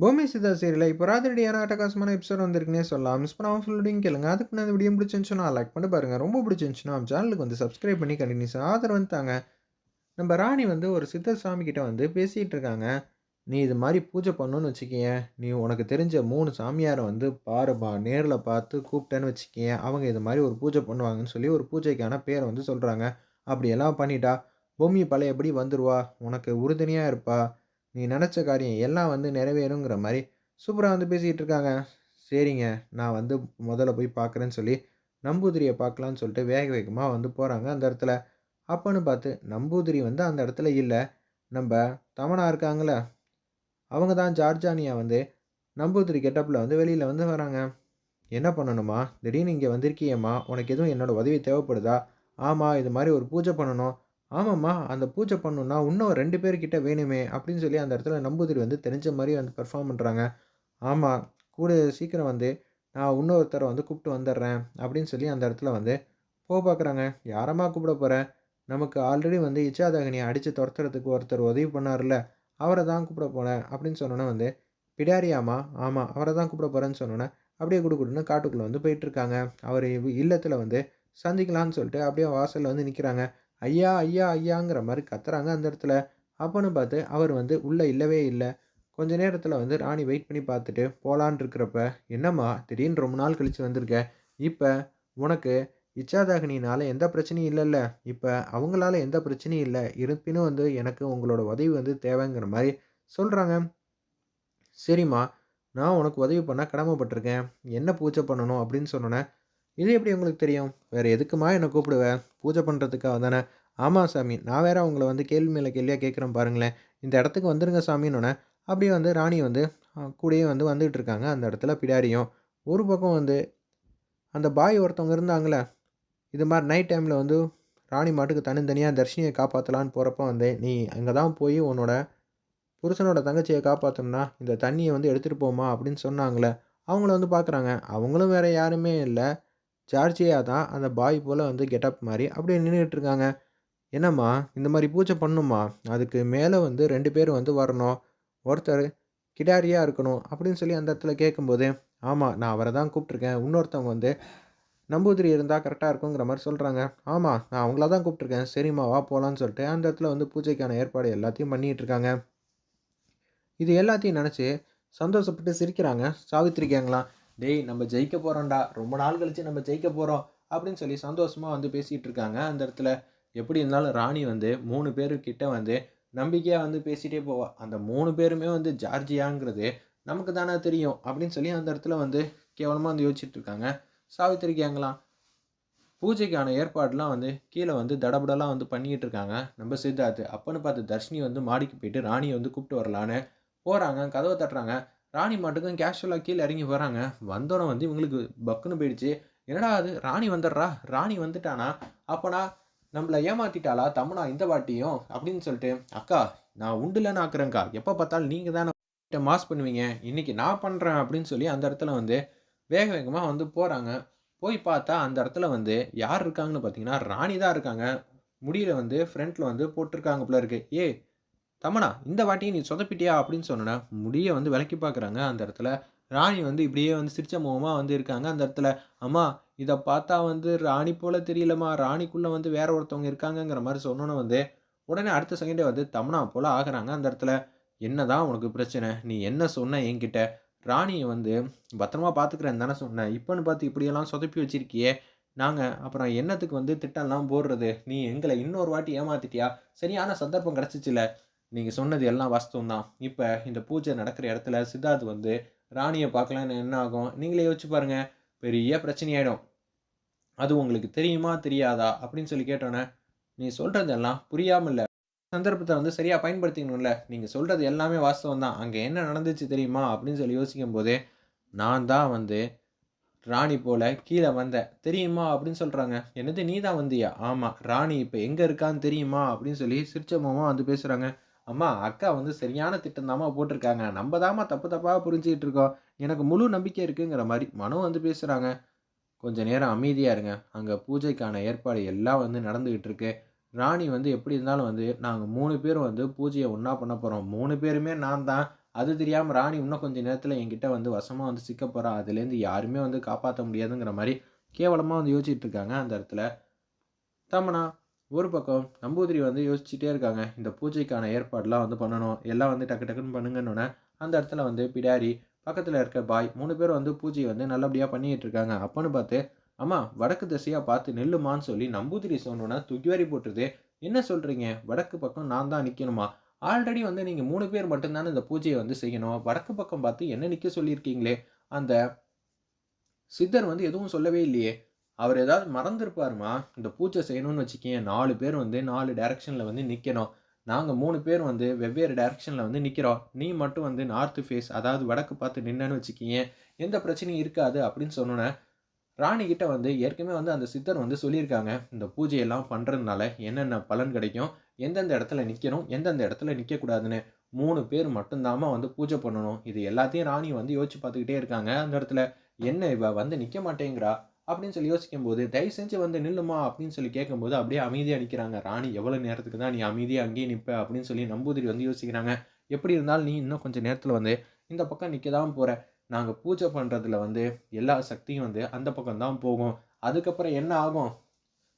பூமி சிதா சீரியல் இப்போ ராத்திரியான அட்டகாசமான எபிசோட் வந்திருக்குன்னே சொல்லலாம். மிஸ் பண்ணாமல் ஃபுல்லோடையும் கேளுங்க. அதுக்கு நான் வீடியோ பிடிச்சிருந்துச்சுன்னா லைக் பண்ணி பாருங்கள் ரொம்ப பிடிச்சிருந்துச்சுன்னா சேனலுக்கு வந்து சப்ஸ்கிரைப் பண்ணி கண்டினியூஸ் ஆதரவு வந்துட்டாங்க நம்ம ராணி வந்து ஒரு சித்தர் சாமி கிட்ட வந்து பேசிகிட்டு இருக்காங்க. நீ இது மாதிரி பூஜை பண்ணணும்னு வச்சுக்கிய. நீ உனக்கு தெரிஞ்ச மூணு சாமியாரை வந்து பாருப்பா. நேரில் பார்த்து கூப்பிட்டேன்னு வச்சுக்கிய. அவங்க இது மாதிரி ஒரு பூஜை பண்ணுவாங்கன்னு சொல்லி ஒரு பூஜைக்கான பேரை வந்து சொல்கிறாங்க அப்படியெல்லாம் பண்ணிட்டா. பூமி பழையபடி வந்துடுவா உனக்கு உறுதுணையாக இருப்பா. நீ நினச்ச காரியம் எல்லாம் வந்து நிறைவேறுங்கிற மாதிரி சூப்பராக வந்து பேசிக்கிட்டு இருக்காங்க. சரிங்க நான் வந்து முதல்ல போய் பார்க்குறேன்னு சொல்லி நம்பூதிரியை பார்க்கலான்னு சொல்லிட்டு வேக வேகமாக வந்து போகிறாங்க அந்த இடத்துல. அப்போன்னு பார்த்து நம்பூதிரி வந்து அந்த இடத்துல இல்லை. நம்ம தமனா இருக்காங்களே அவங்க தான் ஜார்ஜானியா வந்து நம்பூதிரி கெட்டப்பில் வந்து வெளியில் வந்து வராங்க. என்ன பண்ணணுமா? திடீர்னு இங்கே வந்திருக்கியம்மா? உனக்கு எதுவும் என்னோடய உதவி தேவைப்படுதா? ஆமாம் இது மாதிரி ஒரு பூஜை பண்ணணும். ஆமாம்மா அந்த பூஜை பண்ணணுன்னா இன்னும் ரெண்டு பேர்கிட்ட வேணுமே அப்படின்னு சொல்லி அந்த இடத்துல நம்பூதிரி வந்து தெரிஞ்ச மாதிரி வந்து பெர்ஃபார்ம் பண்ணுறாங்க ஆமாம் கூட சீக்கிரம் வந்து நான் இன்னொருத்தரை வந்து கூப்பிட்டு வந்துடுறேன் அப்படின்னு சொல்லி அந்த இடத்துல வந்து போக பார்க்குறாங்க. யாரம்மா கூப்பிட போகிறேன் நமக்கு ஆல்ரெடி வந்து இச்சாதகனியை அடித்து துரத்துறதுக்கு ஒருத்தர் உதவி பண்ணார்ல அவரை தான் கூப்பிட போனேன் அப்படின்னு சொன்னோன்னே வந்து பிடாரியாமா ஆமாம் அவரை தான் கூப்பிட போகிறேன்னு சொன்னோன்னே அப்படியே கொடுக்குன்னு காட்டுக்குள்ளே வந்து போயிட்டுருக்காங்க அவர் இல்லத்தில் வந்து சந்திக்கலான்னு சொல்லிட்டு அப்படியே வாசலில் வந்து நிற்கிறாங்க ஐயா ஐயா ஐயாங்கிற மாதிரி கத்துறாங்க அந்த இடத்துல. அப்போன்னு பார்த்து அவர் வந்து உள்ளே இல்லவே இல்லை. கொஞ்ச நேரத்தில் வந்து ராணி வெயிட் பண்ணி பார்த்துட்டு போகலான் இருக்கிறப்ப என்னம்மா திடீர்னு ரொம்ப நாள் கழித்து வந்திருக்க. இப்போ உனக்கு இச்சாதாகினினால் எந்த பிரச்சனையும் இல்லைல்ல. இப்போ அவங்களால எந்த பிரச்சனையும் இல்லை. இருப்பினும் வந்து எனக்கு உங்களோட உதவி வந்து தேவைங்கிற மாதிரி சொல்கிறாங்க சரிம்மா நான் உனக்கு உதவி பண்ண கடமைப்பட்டிருக்கேன். என்ன பூஜை பண்ணணும்? அப்படின்னு சொன்னோன்னே இது எப்படி உங்களுக்கு தெரியும்? வேறு எதுக்குமா என்னை கூப்பிடுவேன் பூஜை பண்ணுறதுக்காக தானே? ஆமாம் சாமி நான் வேற அவங்கள வந்து கேள்வி மேலே கேள்வியாக கேட்குறேன் பாருங்களேன். இந்த இடத்துக்கு வந்துருங்க சாமின்னொன்னே அப்படியே வந்து ராணி வந்து கூடயே வந்து வந்துகிட்டு இருக்காங்க. அந்த இடத்துல பிடாரியும் ஒரு பக்கம் வந்து அந்த பாய் ஒருத்தவங்க இருந்தாங்களே இது மாதிரி நைட் டைமில் வந்து ராணி மாட்டுக்கு தனித்தனியாக தர்ஷினியை காப்பாற்றலான்னு போகிறப்ப வந்து நீ அங்கே தான் போய் உன்னோட புருஷனோட தங்கச்சியை காப்பாற்றணும்னா இந்த தண்ணியை வந்து எடுத்துகிட்டு போமா அப்படின்னு சொன்னாங்களே அவங்கள வந்து பார்க்குறாங்க அவங்களும் வேறு யாருமே இல்லை. ஜார்ஜியா தான் அந்த பாய் போல் வந்து கெட்டப் மாதிரி அப்படியே நின்றுட்டு இருக்காங்க என்னம்மா இந்த மாதிரி பூஜை பண்ணுமா அதுக்கு மேலே வந்து ரெண்டு பேர் வந்து வரணும். ஒருத்தர் கிடாரியாக இருக்கணும் அப்படின்னு சொல்லி அந்த இடத்துல கேட்கும்போது ஆமாம் நான் அவரை தான் கூப்பிட்ருக்கேன் இன்னொருத்தவங்க வந்து நம்பூதிரி இருந்தால் கரெக்டாக இருக்குங்கிற மாதிரி சொல்கிறாங்க ஆமாம் நான் அவங்கள தான் கூப்பிட்ருக்கேன் சரிம்மா வா போகலான்னு சொல்லிட்டு அந்த இடத்துல வந்து பூஜைக்கான ஏற்பாடு எல்லாத்தையும் பண்ணிகிட்டு இருக்காங்க இது எல்லாத்தையும் நினச்சி சந்தோஷப்பட்டு சிரிக்கிறாங்க. சாவித்திரிக்காங்களாம் டேய் நம்ம ஜெயிக்க போகிறோம்டா ரொம்ப நாள் கழித்து நம்ம ஜெயிக்க போகிறோம் அப்படின்னு சொல்லி சந்தோஷமாக வந்து பேசிகிட்டு இருக்காங்க. அந்த இடத்துல எப்படி இருந்தாலும் ராணி வந்து மூணு பேருக்கிட்ட வந்து நம்பிக்கையாக வந்து பேசிகிட்டே போவா. அந்த மூணு பேருமே வந்து ஜார்ஜியாங்கிறது நமக்கு தானே தெரியும் அப்படின்னு சொல்லி அந்த இடத்துல வந்து கேவலமாக வந்து யோசிச்சுட்டு இருக்காங்க. சாவித்திரிக்காங்களாம் பூஜைக்கான ஏற்பாடுலாம் வந்து கீழே வந்து தடபடலாம் வந்து பண்ணிக்கிட்டு இருக்காங்க. நம்ம சித்தார்த்து அப்போன்னு பார்த்து தர்ஷினி வந்து மாடிக்கு போயிட்டு ராணியை வந்து கூப்பிட்டு வரலான்னு போகிறாங்க கதவை தட்டுறாங்க. ராணி மாட்டுக்கும் கேஷுவலாக கீழே இறங்கி வராங்க. வந்தோடனே வந்து இவங்களுக்கு பக்குன்னு போயிடுச்சு. என்னடா அது? ராணி வந்துடுறா? ராணி வந்துட்டானா? அப்போனா நம்மளை ஏமாத்திட்டாளா? தம்முனா இந்த வாட்டியும்? அப்படின்னு சொல்லிட்டு அக்கா நான் உண்டுலன்னு ஆக்குறேங்க்கா எப்போ பார்த்தாலும் நீங்கள் தானே மாஸ் பண்ணுவீங்க? இன்றைக்கி நான் பண்ணுறேன் அப்படின்னு சொல்லி அந்த இடத்துல வந்து வேக வேகமாக வந்து போகிறாங்க போய் பார்த்தா அந்த இடத்துல வந்து யார் இருக்காங்கன்னு பார்த்தீங்கன்னா ராணி தான் இருக்காங்க. முடியில் வந்து ஃப்ரண்ட்டில் வந்து போட்டிருக்காங்க போல இருக்குது ஏ தமனா இந்த வாட்டியை நீ சொதப்பிட்டியா அப்படின்னு சொன்னேன்னா முடிய வந்து விளக்கி பார்க்குறாங்க அந்த இடத்துல. ராணி வந்து இப்படியே வந்து சிரிச்ச முகமாக வந்து இருக்காங்க. அந்த இடத்துல அம்மா இதை பார்த்தா வந்து ராணி போல் தெரியலம்மா. ராணிக்குள்ளே வந்து வேற ஒருத்தவங்க இருக்காங்கங்கிற மாதிரி சொன்னோன்னே வந்து உடனே அடுத்த செகண்டே வந்து தமனா போல் ஆகுறாங்க அந்த இடத்துல. என்னதான் உனக்கு பிரச்சனை? நீ என்ன சொன்ன என்கிட்ட? ராணியை வந்து பத்திரமா பார்த்துக்கிறேன் தானே சொன்னேன் இப்போன்னு பார்த்து இப்படியெல்லாம் சொதப்பி வச்சிருக்கியே. நாங்கள் அப்புறம் என்னத்துக்கு வந்து திட்டம்லாம் போடுறது? நீ எங்களை இன்னொரு வாட்டி ஏமாத்திட்டியா? சரியான சந்தர்ப்பம் கிடச்சிச்சில்ல நீங்கள் சொன்னது எல்லாம் வாஸ்தவம் தான் இப்போ இந்த பூஜை நடக்கிற இடத்துல சித்தார்த் வந்து ராணியை பார்க்கலான்னு என்ன ஆகும்? நீங்களே யோசிச்சு பாருங்கள் பெரிய பிரச்சனையாயிடும். அது உங்களுக்கு தெரியுமா தெரியாதா? அப்படின்னு சொல்லி கேட்டோன்னே நீ சொல்கிறதெல்லாம் புரியாமல் இல்லை சந்தர்ப்பத்தை வந்து சரியாக பயன்படுத்திக்கணும்ல. நீங்கள் சொல்கிறது எல்லாமே வாஸ்தவம் தான் அங்கே என்ன நடந்துச்சு தெரியுமா? அப்படின்னு சொல்லி யோசிக்கும் போதே நான் தான் வந்து ராணி போல் கீழே வந்தேன். தெரியுமா? அப்படின்னு சொல்கிறாங்க என்னது நீ தான் வந்தியா? ஆமாம் ராணி இப்போ எங்கே இருக்கான்னு தெரியுமா? அப்படின்னு சொல்லி சிரிச்சமாக வந்து பேசுகிறாங்க அம்மா அக்கா வந்து சரியான திட்டம் தாம்மா போட்டிருக்காங்க. நம்ம தாம்மா தப்பு தப்பாக புரிஞ்சுக்கிட்டு இருக்கோம். எனக்கு முழு நம்பிக்கை இருக்குங்கிற மாதிரி மனு வந்து பேசுகிறாங்க கொஞ்சம் நேரம் அமைதியாக இருங்க. அங்கே பூஜைக்கான ஏற்பாடு எல்லாம் வந்து நடந்துக்கிட்டு இருக்கு. ராணி வந்து எப்படி இருந்தாலும் வந்து நாங்கள் மூணு பேரும் வந்து பூஜையை ஒன்றா பண்ண போகிறோம் மூணு பேருமே நான் தான். அது தெரியாமல் ராணி இன்னும் கொஞ்சம் நேரத்தில் என்கிட்ட வந்து வசமாக வந்து சிக்க போகிறா அதுலேருந்து யாருமே வந்து காப்பாற்ற முடியாதுங்கிற மாதிரி கேவலமாக வந்து யோசிச்சுட்டு இருக்காங்க அந்த இடத்துல. தமனா ஒரு பக்கம் நம்பூதிரி வந்து யோசிச்சுட்டே இருக்காங்க. இந்த பூஜைக்கான ஏற்பாடுலாம் வந்து பண்ணணும். எல்லாம் வந்து டக்கு டக்குன்னு பண்ணுங்கன்னொன்னே அந்த இடத்துல வந்து பிடாரி பக்கத்தில் இருக்க பாய் மூணு பேர் வந்து பூஜையை வந்து நல்லபடியாக பண்ணிக்கிட்டு இருக்காங்க. அப்போன்னு பார்த்து அம்மா வடக்கு திசையாக பார்த்து நெல்லுமான்னு சொல்லி நம்பூதிரி சொன்னோன்னா தூக்கி வாரி போட்டுருது. என்ன சொல்கிறீங்க வடக்கு பக்கம் நான் தான் நிற்கணுமா ஆல்ரெடி வந்து நீங்கள் மூணு பேர் மட்டும்தானே இந்த பூஜையை வந்து செய்யணும். வடக்கு பக்கம் பார்த்து என்ன நிற்க சொல்லியிருக்கீங்களே? அந்த சித்தர் வந்து எதுவும் சொல்லவே இல்லையே. அவர் ஏதாவது மறந்துருப்பாருமா? இந்த பூஜை செய்யணும்னு வச்சுக்கேன் நாலு பேர் வந்து நாலு டேரெக்ஷனில் வந்து நிற்கணும் நாங்கள் மூணு பேர் வந்து வெவ்வேறு டேரெக்ஷனில் வந்து நிற்கிறோம் நீ மட்டும் வந்து நார்த்து ஃபேஸ் அதாவது வடக்கு பார்த்து நின்னன்னு வச்சுக்கிங்க எந்த பிரச்சனையும் இருக்காது அப்படின்னு சொன்னோன்னே ராணிக்கிட்ட வந்து ஏற்கனவே வந்து அந்த சித்தர் வந்து சொல்லியிருக்காங்க இந்த பூஜையெல்லாம் பண்ணுறதுனால என்னென்ன பலன் கிடைக்கும் எந்தெந்த இடத்துல நிற்கணும் எந்தெந்த இடத்துல நிற்கக்கூடாதுன்னு மூணு பேர் மட்டும்தாம்மா வந்து பூஜை பண்ணணும். இது எல்லாத்தையும் ராணி வந்து யோசிச்சு பார்த்துக்கிட்டே இருக்காங்க. அந்த இடத்துல என்ன இவ வந்து நிற்க மாட்டேங்கிறா? அப்படின்னு சொல்லி யோசிக்கும் போது தயவு செஞ்சு வந்து நில்லுமா? அப்படின்னு சொல்லி கேட்கும்போது அப்படியே அமைதியாக நிற்கிறாங்க ராணி எவ்வளோ நேரத்துக்கு தான் நீ அமைதியாக அங்கேயே நிற்ப அப்படின்னு சொல்லி நம்பூதிரி வந்து யோசிக்கிறாங்க. எப்படி இருந்தாலும் நீ இன்னும் கொஞ்சம் நேரத்தில் வந்து இந்த பக்கம் நிற்க தான் போகிற நாங்கள் பூஜை பண்ணுறதுல வந்து எல்லா சக்தியும் வந்து அந்த பக்கம் தான் போகும். அதுக்கப்புறம் என்ன ஆகும்?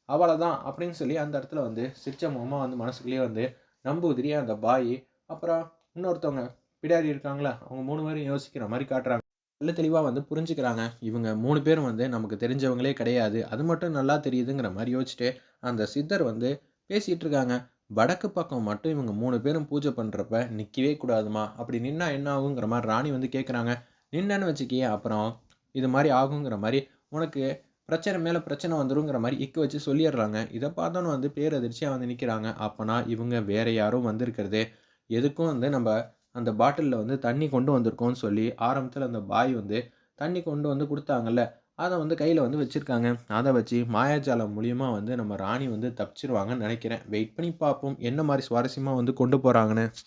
அவ்வளோதான் அப்படின்னு சொல்லி அந்த இடத்துல வந்து சிரிச்ச முகமாக வந்து மனசுக்குள்ளேயே வந்து நம்பூதிரி அந்த பாய் அப்புறம் இன்னொருத்தவங்க பிடாரி இருக்காங்களா அவங்க மூணு பேரும் யோசிக்கிற மாதிரி காட்டுறாங்க. நல்ல தெளிவாக வந்து புரிஞ்சுக்கிறாங்க. இவங்க மூணு பேரும் வந்து நமக்கு தெரிஞ்சவங்களே கிடையாது. அது மட்டும் நல்லா தெரியுதுங்கிற மாதிரி யோசிச்சுட்டு அந்த சித்தர் வந்து பேசிகிட்டு இருக்காங்க. வடக்கு பக்கம் மட்டும் இவங்க மூணு பேரும் பூஜை பண்ணுறப்ப நிற்கவே கூடாதுமா? அப்படி நின்னா என்ன ஆகுங்கிற மாதிரி ராணி வந்து கேட்குறாங்க நின்னன்னு வச்சுக்கியே அப்புறம் இது மாதிரி ஆகுங்கிற மாதிரி உனக்கு பிரச்சனை மேலே பிரச்சனை வந்துருங்கிற மாதிரி இக்க வச்சு சொல்லிடுறாங்க. இதை பார்த்தோன்னு வந்து பேரதிர்ச்சியாக வந்து நிற்கிறாங்க அப்போனா இவங்க வேற யாரும் வந்திருக்கிறது. எதுக்கும் வந்து நம்ம அந்த பாட்டிலில் வந்து தண்ணி கொண்டு வந்திருக்கோம்னு சொல்லி ஆரம்பத்தில் அந்த பாய் வந்து தண்ணி கொண்டு வந்து கொடுத்தாங்கல்ல அதை வந்து கையில் வந்து வச்சுருக்காங்க. அதை வச்சு மாயாஜாலம் மூலியமாக வந்து நம்ம ராணி வந்து தப்பிச்சிருவாங்கன்னு நினைக்கிறேன். வெயிட் பண்ணி பார்ப்போம் என்ன மாதிரி சுவாரஸ்யமாக வந்து கொண்டு போகிறாங்கன்னு